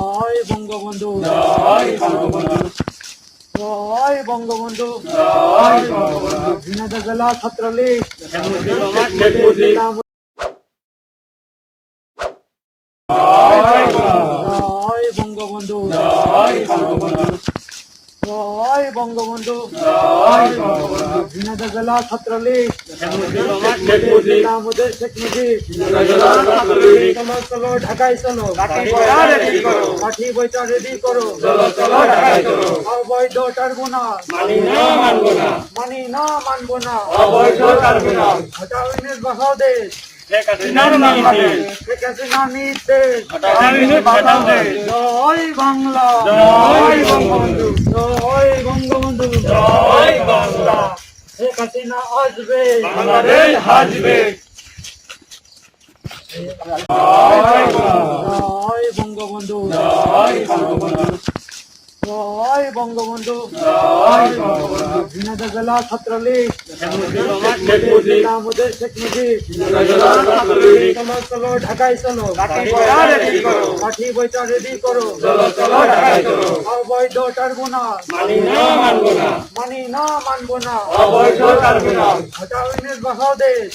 জয় বঙ্গবন্ধু জয় বঙ্গবন্ধু জয় বঙ্গবন্ধু জয় বঙ্গবন্ধু ঝিনাইদহ জেলা ছাত্রলীগ জয় বঙ্গবন্ধু জয় বঙ্গবন্ধু জয় বঙ্গবন্ধু জয় বঙ্গবন্ধু ঝিনাইদহ জেলা ছাত্রলীগ মুজিব শেখ মুজিব ছাত্রলীগ চলো ঢাকায় চলো। লাঠি বইটা রেডি করো অবৈধ টার্বুনাল মানি না মানবো না মানি না মানবো না অবৈধ বাঁচাও দেশ জয় বাংলা। জয় বঙ্গবন্ধু জয় বঙ্গবন্ধু জয় বাংলা। শেখ হাসিনা আসবে। বাংলাদেশ জয় বঙ্গবন্ধু। জয় বঙ্গবন্ধু। জয় বঙ্গবন্ধু ঝিনাইদহ জেলা ছাত্রলীগ। জেলা শেখ মুজিব চলো চলো ঢাকায় চলো। লাঠি বইটা রেডি করো। অবৈধ মানি না মানবো না। মানি না মানবো না। টার্মিনাল হটাউনের বাসাও দেশ